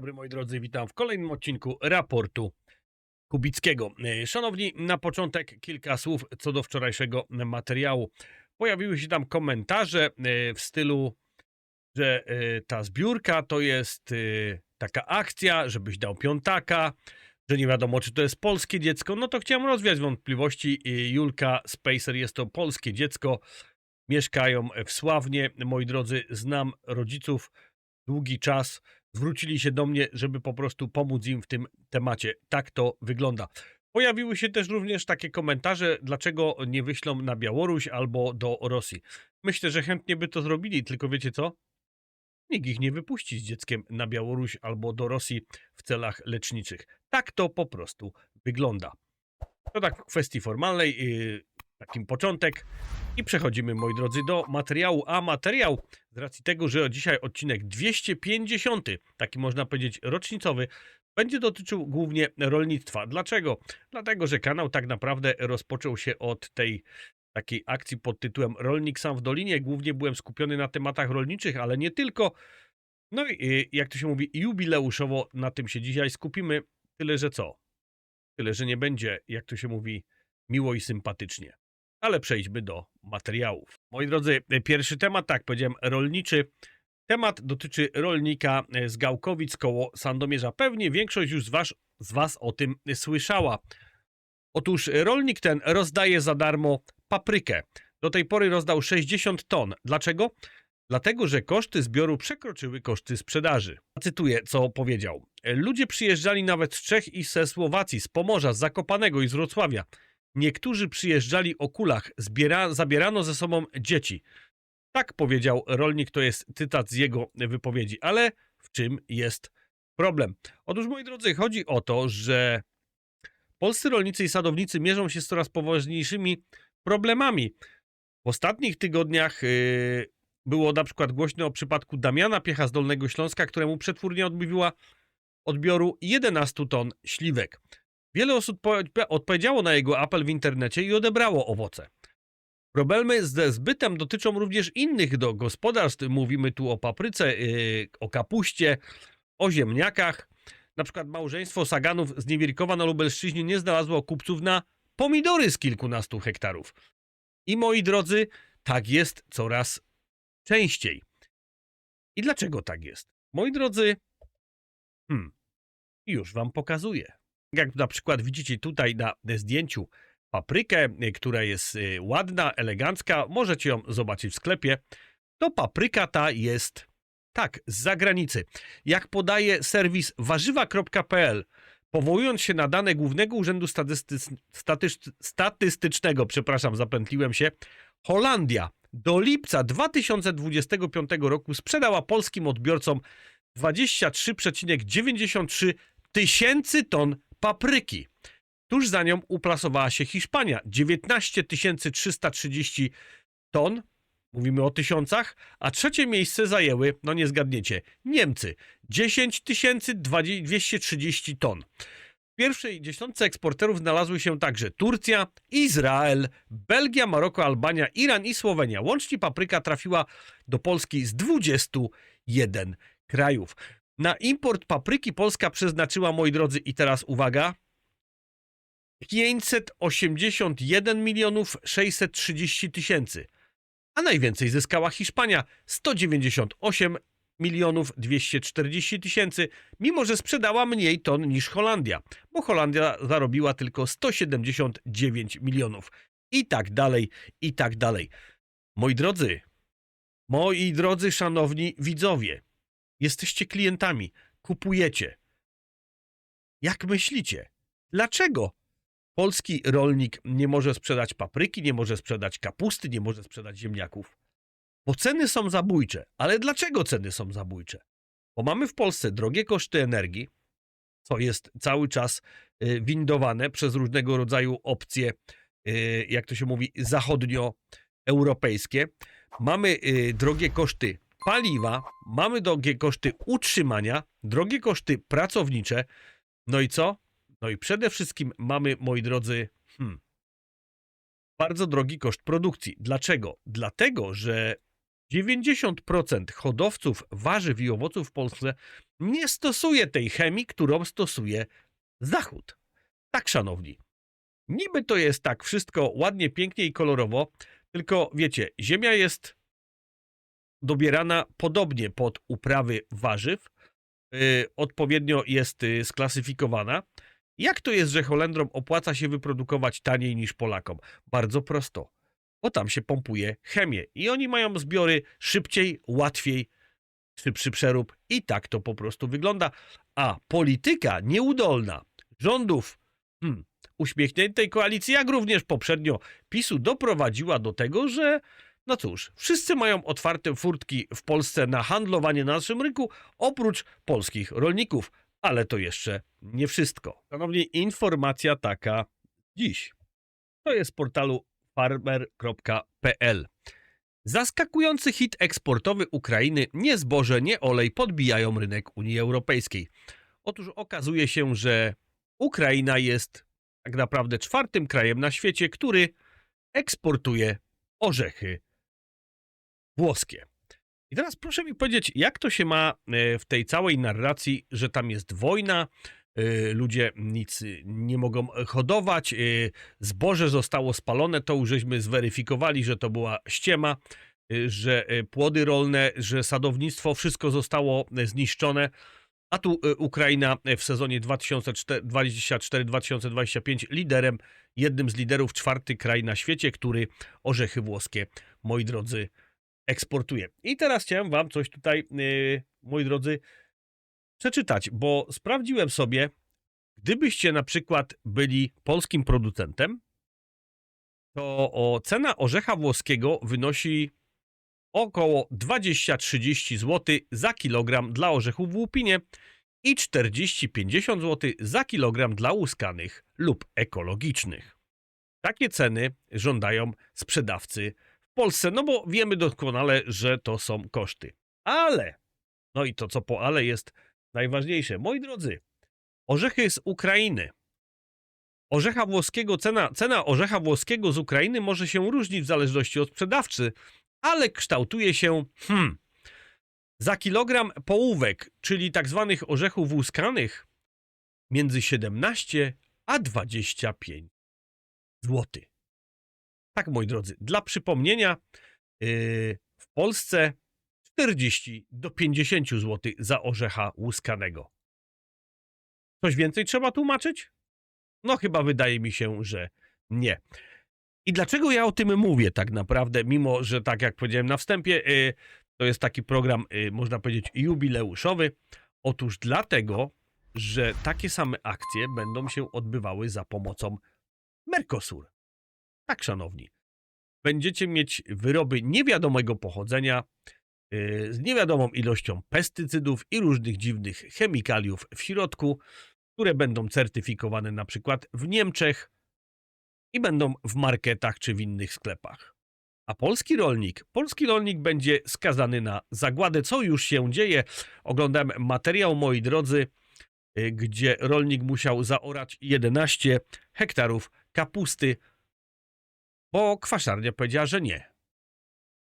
dobry moi drodzy, witam w kolejnym odcinku raportu Kubickiego. E, Szanowni, na początek kilka słów co do wczorajszego materiału. Pojawiły się tam komentarze e, w stylu, że e, ta zbiórka to jest taka akcja, żebyś dał piątaka, że nie wiadomo czy to jest polskie dziecko. No to chciałem rozwiać wątpliwości. Julka Spacer jest to polskie dziecko. Mieszkają w Sławnie. Moi drodzy, znam rodziców długi czas zwrócili się do mnie, żeby po prostu pomóc im w tym temacie. Tak to wygląda. Pojawiły się też również takie komentarze, dlaczego nie wyślą na Białoruś albo do Rosji. Myślę, że chętnie by to zrobili, tylko wiecie co? Nikt ich nie wypuści z dzieckiem na Białoruś albo do Rosji w celach leczniczych. Tak to po prostu wygląda. To tak w kwestii formalnej, yy, takim początek. I przechodzimy, moi drodzy, do materiału. A materiał, z racji tego, że dzisiaj odcinek 250, taki można powiedzieć rocznicowy, będzie dotyczył głównie rolnictwa. Dlaczego? Dlatego, że kanał tak naprawdę rozpoczął się od tej takiej akcji pod tytułem Rolnik sam w Dolinie. Głównie byłem skupiony na tematach rolniczych, ale nie tylko. No i y, jak to się mówi, jubileuszowo na tym się dzisiaj skupimy. Tyle, że co? Tyle, że nie będzie, jak to się mówi, miło i sympatycznie. Ale przejdźmy do materiałów. Moi drodzy, pierwszy temat, tak powiedziałem, rolniczy. Temat dotyczy rolnika z Gałkowic koło Sandomierza. Pewnie większość już z was, z was o tym słyszała. Otóż rolnik ten rozdaje za darmo paprykę. Do tej pory rozdał 60 ton. Dlaczego? Dlatego, że koszty zbioru przekroczyły koszty sprzedaży. Cytuję, co powiedział. Ludzie przyjeżdżali nawet z Czech i ze Słowacji, z Pomorza, z Zakopanego i z Wrocławia. Niektórzy przyjeżdżali o kulach, zbiera, zabierano ze sobą dzieci. Tak powiedział rolnik, to jest cytat z jego wypowiedzi. Ale w czym jest problem? Otóż, moi drodzy, chodzi o to, że polscy rolnicy i sadownicy mierzą się z coraz poważniejszymi problemami. W ostatnich tygodniach yy, było na przykład głośno o przypadku Damiana Piecha z Dolnego Śląska, któremu przetwórnia odmówiła odbioru 11 ton śliwek. Wiele osób po- odpowiedziało na jego apel w internecie i odebrało owoce. Problemy ze zbytem dotyczą również innych do gospodarstw. Mówimy tu o papryce, yy, o kapuście, o ziemniakach. Na przykład małżeństwo Saganów z Niewierkowa na Lubelszczyźnie nie znalazło kupców na pomidory z kilkunastu hektarów. I moi drodzy, tak jest coraz częściej. I dlaczego tak jest? Moi drodzy, hmm, już wam pokazuję. Jak na przykład widzicie tutaj na zdjęciu paprykę, y, która jest y, ładna, elegancka, możecie ją zobaczyć w sklepie. To papryka ta jest tak, z zagranicy. Jak podaje serwis warzywa.pl, powołując się na dane Głównego Urzędu Statystycznego, przepraszam, zapętliłem się, Holandia do lipca 2025 roku sprzedała polskim odbiorcom 23,93 tysięcy ton papryki. Tuż za nią uplasowała się Hiszpania 19 330 ton, mówimy o tysiącach, a trzecie miejsce zajęły, no nie zgadniecie, Niemcy 10 230 ton. W pierwszej dziesiątce eksporterów znalazły się także Turcja, Izrael, Belgia, Maroko, Albania, Iran i Słowenia. Łącznie papryka trafiła do Polski z 21 krajów. Na import papryki Polska przeznaczyła, moi drodzy, i teraz uwaga, 581 milionów 630 tysięcy. A najwięcej zyskała Hiszpania 198 milionów 240 tysięcy, mimo że sprzedała mniej ton niż Holandia, bo Holandia zarobiła tylko 179 milionów. I tak dalej, i tak dalej. Moi drodzy, moi drodzy szanowni widzowie, jesteście klientami, kupujecie. Jak myślicie? Dlaczego polski rolnik nie może sprzedać papryki, nie może sprzedać kapusty, nie może sprzedać ziemniaków? Bo ceny są zabójcze. Ale dlaczego ceny są zabójcze? Bo mamy w Polsce drogie koszty energii, co jest cały czas y, windowane przez różnego rodzaju opcje, y, jak to się mówi, zachodnioeuropejskie. Mamy y, drogie koszty paliwa, mamy drogie koszty utrzymania, drogie koszty pracownicze. No i co? No i przede wszystkim mamy, moi drodzy, hmm, bardzo drogi koszt produkcji. Dlaczego? Dlatego, że 90% hodowców warzyw i owoców w Polsce nie stosuje tej chemii, którą stosuje Zachód. Tak, szanowni. Niby to jest tak wszystko ładnie, pięknie i kolorowo, tylko wiecie, ziemia jest dobierana podobnie pod uprawy warzyw, yy, odpowiednio jest yy, sklasyfikowana. Jak to jest, że Holendrom opłaca się wyprodukować taniej niż Polakom? Bardzo prosto, bo tam się pompuje chemię i oni mają zbiory szybciej, łatwiej, szybszy przerób i tak to po prostu wygląda. A polityka nieudolna rządów hmm, uśmiechniętej koalicji, jak również poprzednio PiSu doprowadziła do tego, że no cóż, wszyscy mają otwarte furtki w Polsce na handlowanie na naszym rynku, oprócz polskich rolników. Ale to jeszcze nie wszystko. Szanowni, informacja taka dziś. To jest portalu farmer.pl. Zaskakujący hit eksportowy Ukrainy nie zboże, nie olej podbijają rynek Unii Europejskiej. Otóż okazuje się, że Ukraina jest tak naprawdę czwartym krajem na świecie, który eksportuje orzechy włoskie. I teraz proszę mi powiedzieć, jak to się ma e, w tej całej narracji, że tam jest wojna, e, ludzie nic nie mogą hodować, e, zboże zostało spalone, to już żeśmy zweryfikowali, że to była ściema, że płody rolne, że sadownictwo, wszystko zostało zniszczone. A tu Ukraina w sezonie 2024-2025 liderem, jednym z liderów, czwarty kraj na świecie, który orzechy włoskie, moi drodzy, eksportuje. I teraz chciałem wam coś tutaj, yy, moi drodzy, przeczytać, bo sprawdziłem sobie, gdybyście na przykład byli polskim producentem, to cena orzecha włoskiego wynosi około 20-30 zł za kilogram dla orzechów w łupinie i 40-50 zł za kilogram dla łuskanych lub ekologicznych. Takie ceny żądają sprzedawcy Polsce, no bo wiemy doskonale, że to są koszty. Ale, no i to co po ale jest najważniejsze. Moi drodzy, orzechy z Ukrainy. Orzecha włoskiego, cena, cena orzecha włoskiego z Ukrainy może się różnić w zależności od sprzedawcy, ale kształtuje się, hmm, za kilogram połówek, czyli tak zwanych orzechów łuskanych, między 17 a 25 zł. Tak, moi drodzy, dla przypomnienia, yy, w Polsce 40 do 50 zł za orzecha łuskanego. Coś więcej trzeba tłumaczyć? No, chyba wydaje mi się, że nie. I dlaczego ja o tym mówię tak naprawdę, mimo że tak jak powiedziałem na wstępie, yy, to jest taki program, yy, można powiedzieć, jubileuszowy. Otóż dlatego, że takie same akcje będą się odbywały za pomocą Mercosur. Tak, szanowni. Będziecie mieć wyroby niewiadomego pochodzenia, yy, z niewiadomą ilością pestycydów i różnych dziwnych chemikaliów w środku, które będą certyfikowane na przykład w Niemczech i będą w marketach czy w innych sklepach. A polski rolnik, polski rolnik będzie skazany na zagładę, co już się dzieje. Oglądałem materiał, moi drodzy, yy, gdzie rolnik musiał zaorać 11 hektarów kapusty, bo kwaszarnia powiedziała, że nie.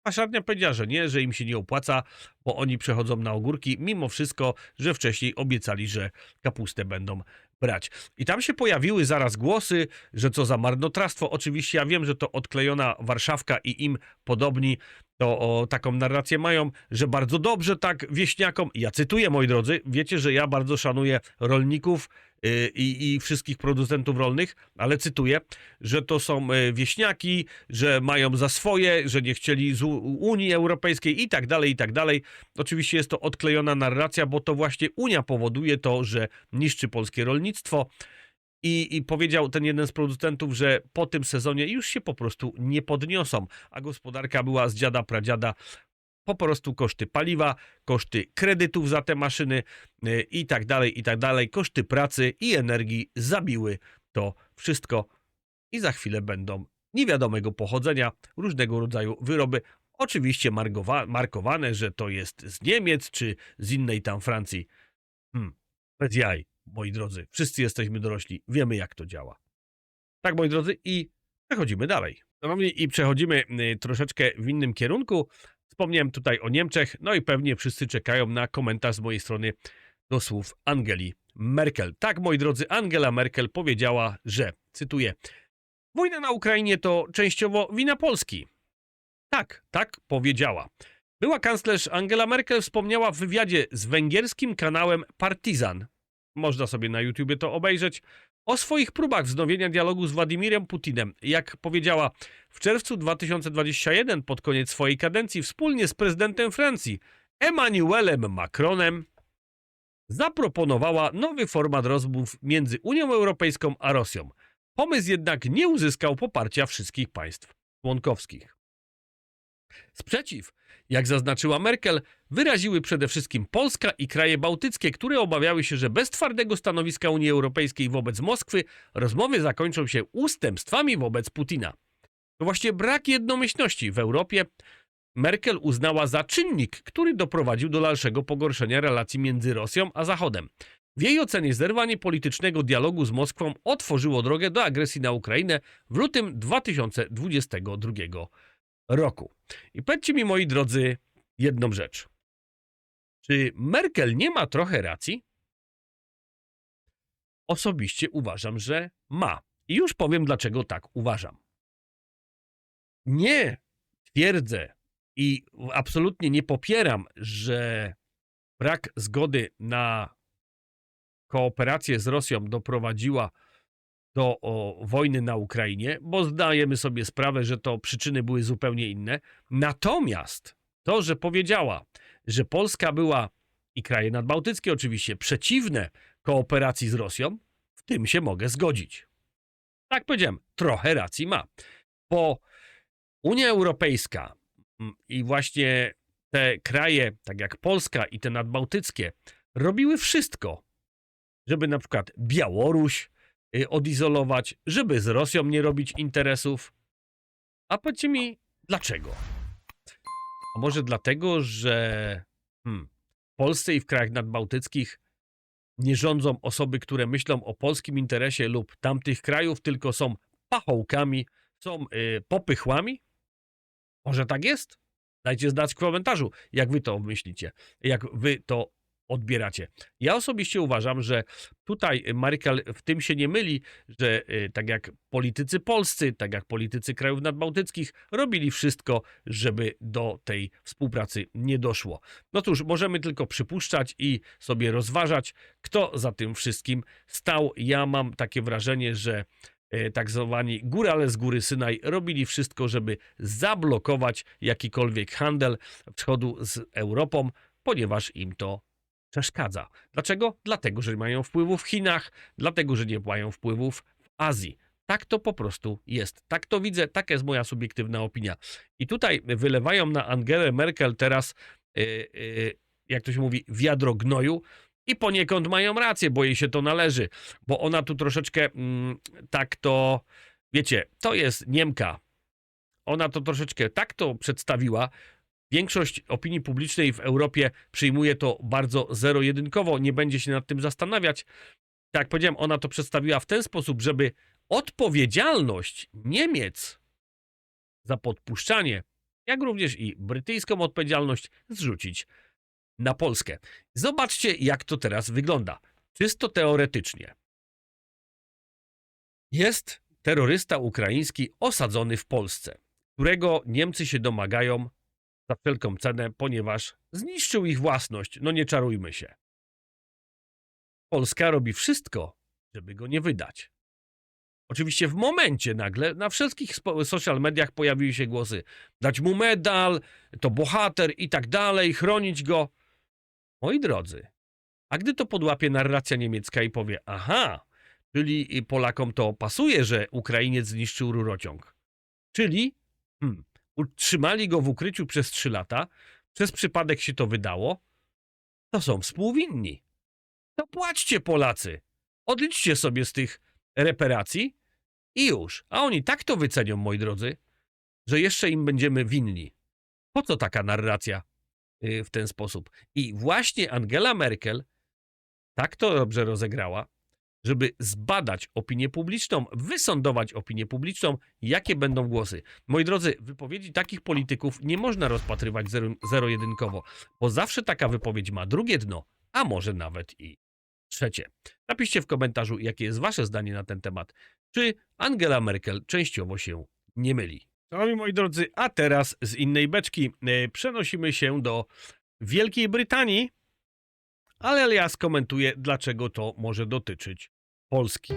Kwaszarnia powiedziała, że nie, że im się nie opłaca, bo oni przechodzą na ogórki, mimo wszystko, że wcześniej obiecali, że kapustę będą brać. I tam się pojawiły zaraz głosy, że co za marnotrawstwo. Oczywiście ja wiem, że to odklejona Warszawka i im podobni to o, taką narrację mają, że bardzo dobrze tak wieśniakom. Ja cytuję, moi drodzy, wiecie, że ja bardzo szanuję rolników, y, i, wszystkich producentów rolnych, ale cytuję, że to są y, wieśniaki, że mają za swoje, że nie chcieli z Unii Europejskiej i tak dalej, i tak dalej. Oczywiście jest to odklejona narracja, bo to właśnie Unia powoduje to, że niszczy polskie rolnictwo. I, I powiedział ten jeden z producentów, że po tym sezonie już się po prostu nie podniosą, a gospodarka była z dziada pradziada po prostu koszty paliwa, koszty kredytów za te maszyny y, i tak dalej, i tak dalej, koszty pracy i energii zabiły to wszystko i za chwilę będą niewiadomego pochodzenia różnego rodzaju wyroby, oczywiście markowane, że to jest z Niemiec czy z innej tam Francji. Hmm, bez jaj, moi drodzy, wszyscy jesteśmy dorośli, wiemy jak to działa. Tak, moi drodzy, i przechodzimy dalej. Szanowni, i przechodzimy y, troszeczkę w innym kierunku. Wspomniałem tutaj o Niemczech, no i pewnie wszyscy czekają na komentarz z mojej strony do słów Angeli Merkel. Tak, moi drodzy, Angela Merkel powiedziała, że, cytuję, wojna na Ukrainie to częściowo wina Polski. Tak, tak powiedziała. Była kanclerz Angela Merkel wspomniała w wywiadzie z węgierskim kanałem Partizan, można sobie na YouTubie to obejrzeć, o swoich próbach wznowienia dialogu z Władimirem Putinem. Jak powiedziała, w czerwcu 2021, pod koniec swojej kadencji, wspólnie z prezydentem Francji, Emmanuelem Macronem, zaproponowała nowy format rozmów między Unią Europejską a Rosją. Pomysł jednak nie uzyskał poparcia wszystkich państw członkowskich. Sprzeciw, jak zaznaczyła Merkel, wyraziły przede wszystkim Polska i kraje bałtyckie, które obawiały się, że bez twardego stanowiska Unii Europejskiej wobec Moskwy rozmowy zakończą się ustępstwami wobec Putina. To właśnie brak jednomyślności w Europie Merkel uznała za czynnik, który doprowadził do dalszego pogorszenia relacji między Rosją a Zachodem. W jej ocenie zerwanie politycznego dialogu z Moskwą otworzyło drogę do agresji na Ukrainę w lutym 2022 roku. I powiedzcie mi, moi drodzy, jedną rzecz. Czy Merkel nie ma trochę racji? Osobiście uważam, że ma. I już powiem, dlaczego tak uważam. Nie twierdzę i absolutnie nie popieram, że brak zgody na kooperację z Rosją doprowadziła do o, wojny na Ukrainie, bo zdajemy sobie sprawę, że to przyczyny były zupełnie inne. Natomiast to, że powiedziała, że Polska była i kraje nadbałtyckie oczywiście przeciwne kooperacji z Rosją, w tym się mogę zgodzić. Tak powiedziałem, trochę racji ma. Bo Unia Europejska mm, i właśnie te kraje, tak jak Polska i te nadbałtyckie, robiły wszystko, żeby na przykład Białoruś odizolować, żeby z Rosją nie robić interesów. A powiedzcie mi, dlaczego? A może dlatego, że hmm, w Polsce i w krajach nadbałtyckich nie rządzą osoby, które myślą o polskim interesie lub tamtych krajów, tylko są pachołkami, są y, popychłami? Może tak jest? Dajcie znać w komentarzu, jak wy to myślicie, jak wy to odbieracie. Ja osobiście uważam, że tutaj Merkel w tym się nie myli, że y, tak jak politycy polscy, tak jak politycy krajów nadbałtyckich robili wszystko, żeby do tej współpracy nie doszło. No cóż, możemy tylko przypuszczać i sobie rozważać, kto za tym wszystkim stał. Ja mam takie wrażenie, że e, tak zwani górale z góry Synaj robili wszystko, żeby zablokować jakikolwiek handel wschodu z Europą, ponieważ im to przeszkadza. Dlaczego? Dlatego, że nie mają wpływów w Chinach, dlatego, że nie mają wpływów w Azji. Tak to po prostu jest. Tak to widzę, taka jest moja subiektywna opinia. I tutaj wylewają na Angelę Merkel teraz, yy, yy, jak to się mówi, wiadro gnoju. I poniekąd mają rację, bo jej się to należy, bo ona tu troszeczkę mm, tak to, wiecie, to jest Niemka. Ona to troszeczkę tak to przedstawiła, Większość opinii publicznej w Europie przyjmuje to bardzo zero-jedynkowo, nie będzie się nad tym zastanawiać. Tak jak powiedziałem, ona to przedstawiła w ten sposób, żeby odpowiedzialność Niemiec za podpuszczanie, jak również i brytyjską odpowiedzialność zrzucić na Polskę. Zobaczcie, jak to teraz wygląda. Czysto teoretycznie. Jest terrorysta ukraiński osadzony w Polsce, którego Niemcy się domagają za wszelką cenę, ponieważ zniszczył ich własność. No nie czarujmy się. Polska robi wszystko, żeby go nie wydać. Oczywiście w momencie nagle na wszystkich social mediach pojawiły się głosy dać mu medal, to bohater i tak dalej, chronić go. Moi drodzy, a gdy to podłapie narracja niemiecka i powie, aha, czyli Polakom to pasuje, że Ukrainiec zniszczył rurociąg. Czyli hmm, utrzymali go w ukryciu przez trzy lata, przez przypadek się to wydało, to są współwinni. To płaćcie Polacy. Odliczcie sobie z tych reparacji i już. A oni tak to wycenią, moi drodzy, że jeszcze im będziemy winni. Po co taka narracja y, w ten sposób? I właśnie Angela Merkel tak to dobrze rozegrała, żeby zbadać opinię publiczną, wysądować opinię publiczną, jakie będą głosy. Moi drodzy, wypowiedzi takich polityków nie można rozpatrywać zero- zero-jedynkowo, bo zawsze taka wypowiedź ma drugie dno, a może nawet i trzecie. Napiszcie w komentarzu, jakie jest wasze zdanie na ten temat. Czy Angela Merkel częściowo się nie myli? Szanowni moi drodzy, a teraz z innej beczki e, przenosimy się do Wielkiej Brytanii, ale ja skomentuję, dlaczego to może dotyczyć Polski.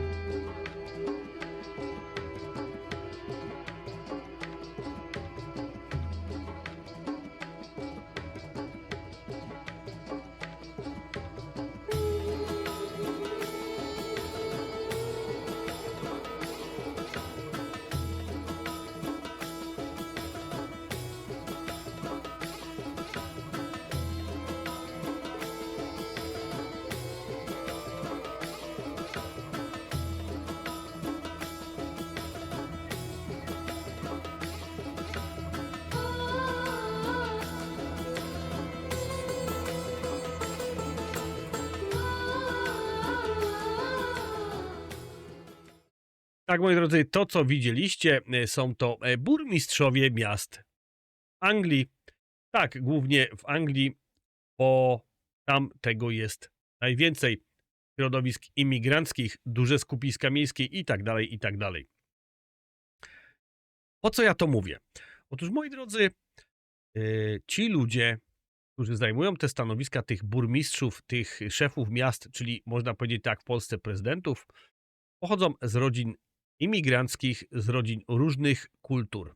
Tak, moi drodzy, to co widzieliście, e, są to e, burmistrzowie miast Anglii. Tak, głównie w Anglii, bo tam tego jest najwięcej. Środowisk imigranckich, duże skupiska miejskie i tak dalej, i tak dalej. Po co ja to mówię? Otóż, moi drodzy, e, ci ludzie, którzy zajmują te stanowiska tych burmistrzów, tych szefów miast, czyli można powiedzieć tak w Polsce prezydentów, pochodzą z rodzin imigranckich, z rodzin różnych kultur.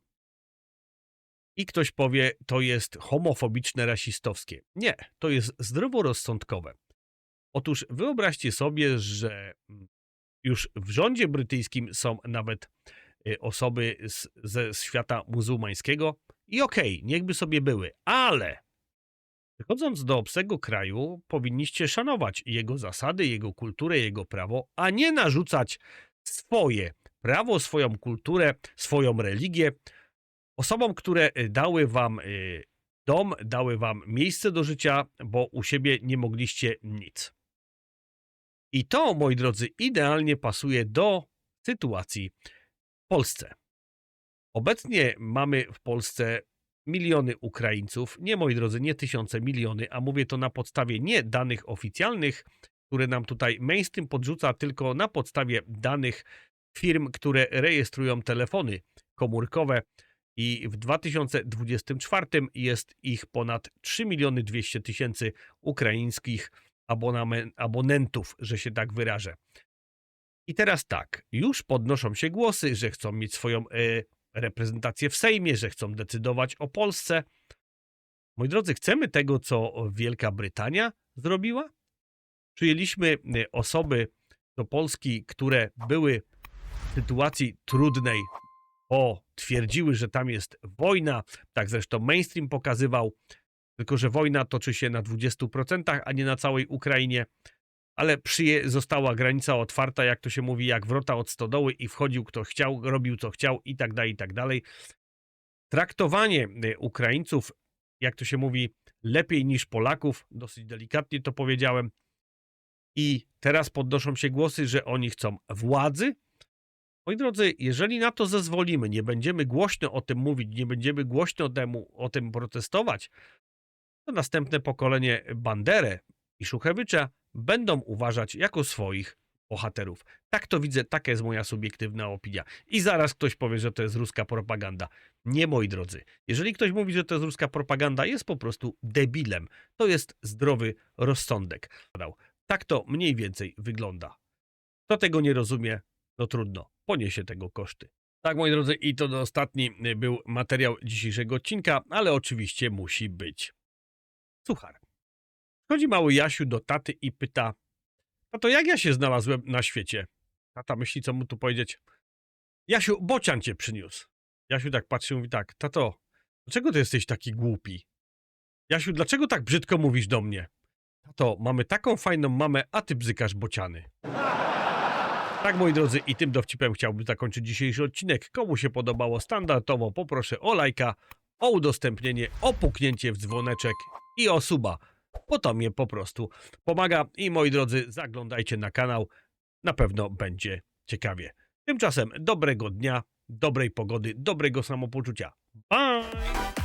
I ktoś powie, to jest homofobiczne, rasistowskie. Nie, to jest zdroworozsądkowe. Otóż wyobraźcie sobie, że mm, już w rządzie brytyjskim są nawet y, osoby z, ze świata muzułmańskiego i okej, niechby sobie były, ale Przychodząc do obcego kraju, powinniście szanować jego zasady, jego kulturę, jego prawo, a nie narzucać swoje prawo, swoją kulturę, swoją religię osobom, które y, dały wam y, dom, dały wam miejsce do życia, bo u siebie nie mogliście nic. I to, moi drodzy, idealnie pasuje do sytuacji w Polsce. Obecnie mamy w Polsce miliony Ukraińców, nie moi drodzy, nie tysiące, miliony, a mówię to na podstawie nie danych oficjalnych, które nam tutaj mainstream podrzuca, tylko na podstawie danych firm, które rejestrują telefony komórkowe i w 2024 jest ich ponad 3 miliony 200 tysięcy ukraińskich abonentów, że się tak wyrażę. I teraz tak, już podnoszą się głosy, że chcą mieć swoją e, reprezentację w Sejmie, że chcą decydować o Polsce. Moi drodzy, chcemy tego, co Wielka Brytania zrobiła? Przyjęliśmy e, osoby do Polski, które były sytuacji trudnej, bo twierdziły, że tam jest wojna. Tak zresztą mainstream pokazywał, tylko że wojna toczy się na 20%, a nie na całej Ukrainie. Ale przyje, została granica otwarta, jak to się mówi, jak wrota od stodoły i wchodził kto chciał, robił co chciał i tak dalej, i tak dalej. Traktowanie y, Ukraińców, jak to się mówi, lepiej niż Polaków, dosyć delikatnie to powiedziałem. I teraz podnoszą się głosy, że oni chcą władzy. Moi drodzy, jeżeli na to zezwolimy, nie będziemy głośno o tym mówić, nie będziemy głośno temu, o tym protestować, to następne pokolenie Banderę i Szuchewycza będą uważać jako swoich bohaterów. Tak to widzę, taka jest moja subiektywna opinia. I zaraz ktoś powie, że to jest ruska propaganda. Nie, moi drodzy. Jeżeli ktoś mówi, że to jest ruska propaganda, jest po prostu debilem. To jest zdrowy rozsądek. Tak to mniej więcej wygląda. Kto tego nie rozumie, no trudno, poniesie tego koszty. Tak, moi drodzy, i to ostatni był materiał dzisiejszego odcinka, ale oczywiście musi być suchar. Chodzi mały Jasiu do taty i pyta, tato, jak ja się znalazłem na świecie? Tata myśli, co mu tu powiedzieć. Jasiu, bocian cię przyniósł. Jasiu tak patrzy i mówi tak, tato, dlaczego ty jesteś taki głupi? Jasiu, dlaczego tak brzydko mówisz do mnie? Tato, mamy taką fajną mamę, a ty bzykasz bociany. Tak, moi drodzy, i tym dowcipem chciałbym zakończyć dzisiejszy odcinek. Komu się podobało standardowo, poproszę o lajka, o udostępnienie, o puknięcie w dzwoneczek i o suba, bo to mnie po prostu pomaga. I moi drodzy, zaglądajcie na kanał, na pewno będzie ciekawie. Tymczasem dobrego dnia, dobrej pogody, dobrego samopoczucia. Bye!